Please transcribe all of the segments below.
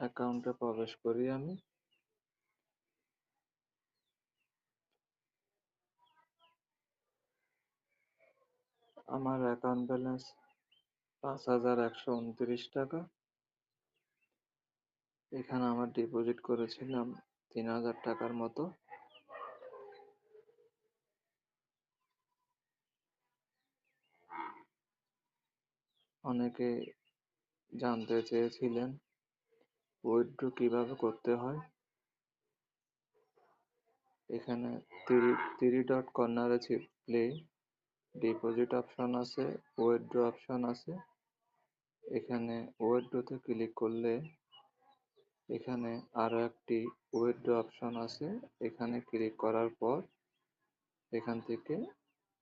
অ্যাকাউন্টে প্রবেশ করি আমি। আমার অ্যাকাউন্ট ব্যালেন্স পাঁচ হাজার একশো উনত্রিশ টাকা। এখানে আমার ডিপোজিট করেছিলাম তিন হাজার টাকার মতো। অনেকে জানতে চেয়েছিলেন উইথড্র কীভাবে করতে হয়? এখানে থ্রি ডট কর্নারে প্লে ডিপোজিট অপশন আছে উইথড্র অপশন আছে। এখানে উইথড্রতে ক্লিক করলে এখানে আরও একটি উইথড্র অপশন আছে। এখানে ক্লিক করার পর এখান থেকে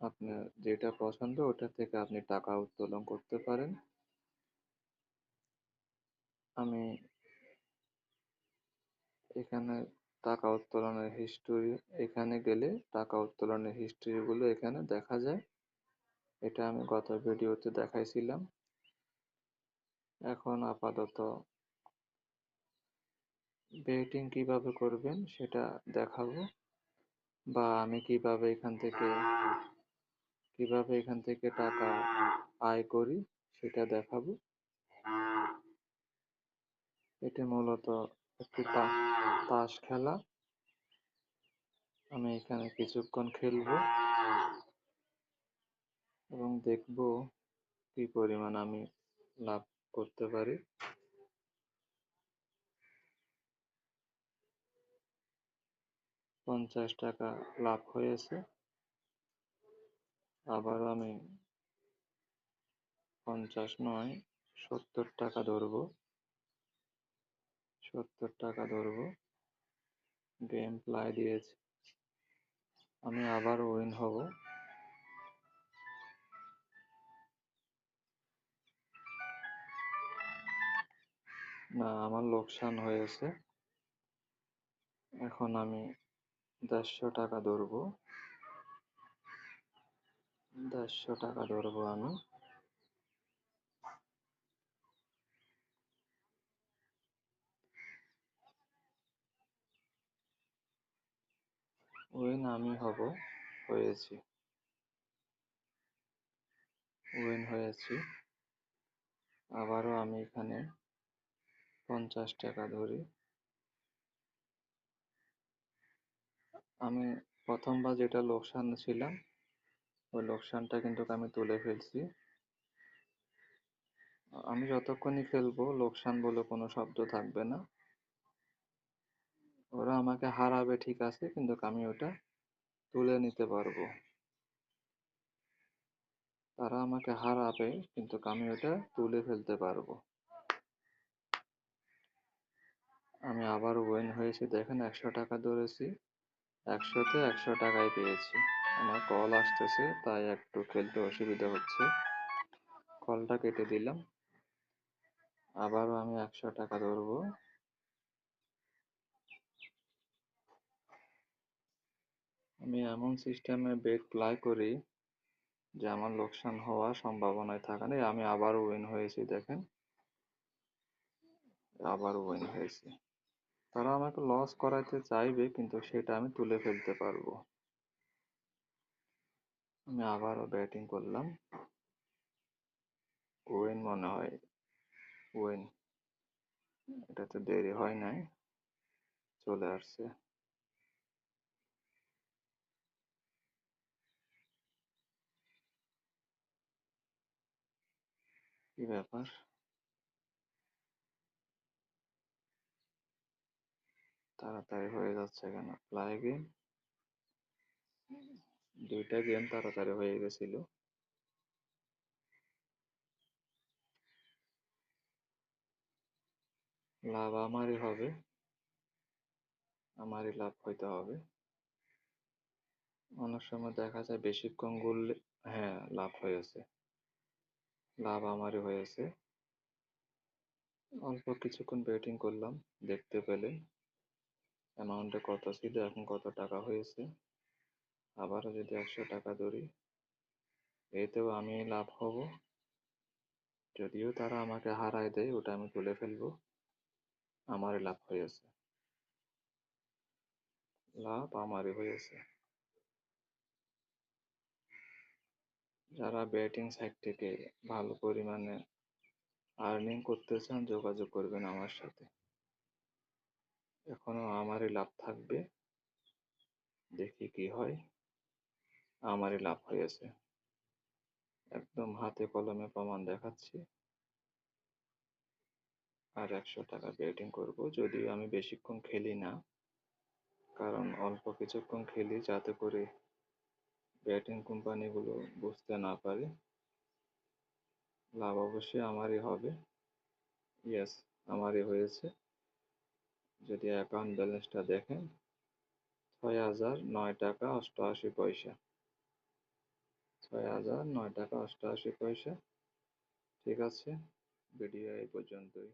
আপনার যেটা পছন্দ ওটা থেকে আপনি টাকা উত্তোলন করতে পারেন। আমি এখানে টাকা উত্তোলনের হিস্টরি এখানে গেলে টাকা উত্তোলনের হিস্ট্রিগুলো এখানে দেখা যায়। এটা আমি গত ভিডিওতে দেখাইছিলাম। এখন আপাতত বেটিং কীভাবে করবেন সেটা দেখাবো বা আমি কীভাবে এখান থেকে, কীভাবে এখান থেকে টাকা আয় করি সেটা দেখাবো। এটি মূলত একটি তাস খেলা। আমি এখানে কিছুক্ষণ খেলব এবং দেখব কি পরিমাণ আমি লাভ করতে পারি। পঞ্চাশ টাকা লাভ হয়েছে। আবারও আমি পঞ্চাশ নয়, সত্তর টাকা ধরবো। সত্তর টাকা ধরবো। গেম প্লাই দিয়েছে। আমি আবার উইন হব। না, আমার লোকসান হয়েছে। এখন আমি দেড়শো টাকা ধরবো। দেড়শো টাকা ধরবো আমি। উইন আমি হব, হয়েছি। উইন হয়েছি। আবারও আমি এখানে পঞ্চাশ টাকা ধরি। আমি প্রথমবার যেটা লোকসান ছিলাম, ওই লোকসানটা কিন্তু আমি তুলে ফেলছি। আমি যতক্ষণই খেলব, লোকসান বলে কোনো শব্দ থাকবে না। ওরা আমাকে হারাবে, ঠিক আছে, কিন্তু আমি ওটা তুলে নিতে পারব। তারা আমাকে হারাবে, কিন্তু আমি ওটা তুলে ফেলতে পারব। আমি আবার উইন হয়েছি। দেখেন, একশো টাকা ধরেছি। একশোতে একশো টাকায় পেয়েছি। আমার কল আসতেছে, তাই একটু খেলতে অসুবিধা হচ্ছে। কলটা কেটে দিলাম। আবারও আমি একশো টাকা ধরবো। আমি এমন সিস্টেমে বেট প্লাই করি যে আমার লোকসান হওয়ার সম্ভাবনায় থাকা নেই আমি আবার উইন হয়েছি, দেখেন। আবার উইন হয়েছি। তারা আমাকে লস করাইতে চাইবে, কিন্তু সেটা আমি তুলে ফেলতে পারব। আমি আবারও ব্যাটিং করলাম। উইন মনে হয়। উইন এটাতে দেরি হয় নাই। চলে আসছে। কি ব্যাপার? তাড়াতাড়ি হয়ে যাচ্ছে কেন? প্লাই গেম দুইটা গেম তাড়াতাড়ি হয়ে গেছিল। লাভ আমারই হবে। আমারই লাভ হইতে হবে। অনেক সময় দেখা যায় বেশিক্ষণ ঘুরলে হ্যাঁ লাভ হয়েছে। লাভ আমারই হয়েছে অল্প কিছুক্ষণ ব্যাটিং করলাম, দেখতে পেলেন অ্যামাউন্টে কত ছিল, এখন কত টাকা হয়েছে। আবারও যদি একশো টাকা ধরি, এতেও আমি লাভ হব। যদিও তারা আমাকে হারায় দেয়, ওটা আমি তুলে ফেলব। আমারই লাভ হয়েছে লাভ আমারই হয়েছে যারা ব্যাটিং সাইট থেকে ভালো পরিমাণে আর্নিং করতে চান যোগাযোগ করবেন আমার সাথে। এখনও আমারই লাভ থাকবে। দেখি কি হয়। আমারই লাভ হয়েছে। একদম হাতে কলমে প্রমাণ দেখাচ্ছি। আর একশো টাকা ব্যাটিং করব। যদিও আমি বেশিক্ষণ খেলি না, কারণ অল্প কিছুক্ষণ খেলি, যাতে করে ব্যাটিং কোম্পানিগুলো বুঝতে না পারে, লাভ অবশ্যই আমারই হবে। ইয়েস আমারই হয়েছে। যদি অ্যাকাউন্ট ব্যালেন্সটা দেখেন, ছয় হাজার নয় টাকা অষ্টআশি পয়সা। ছয় হাজার নয় টাকা অষ্টআশি পয়সা। ঠিক আছে? ভিডিও এই পর্যন্তই।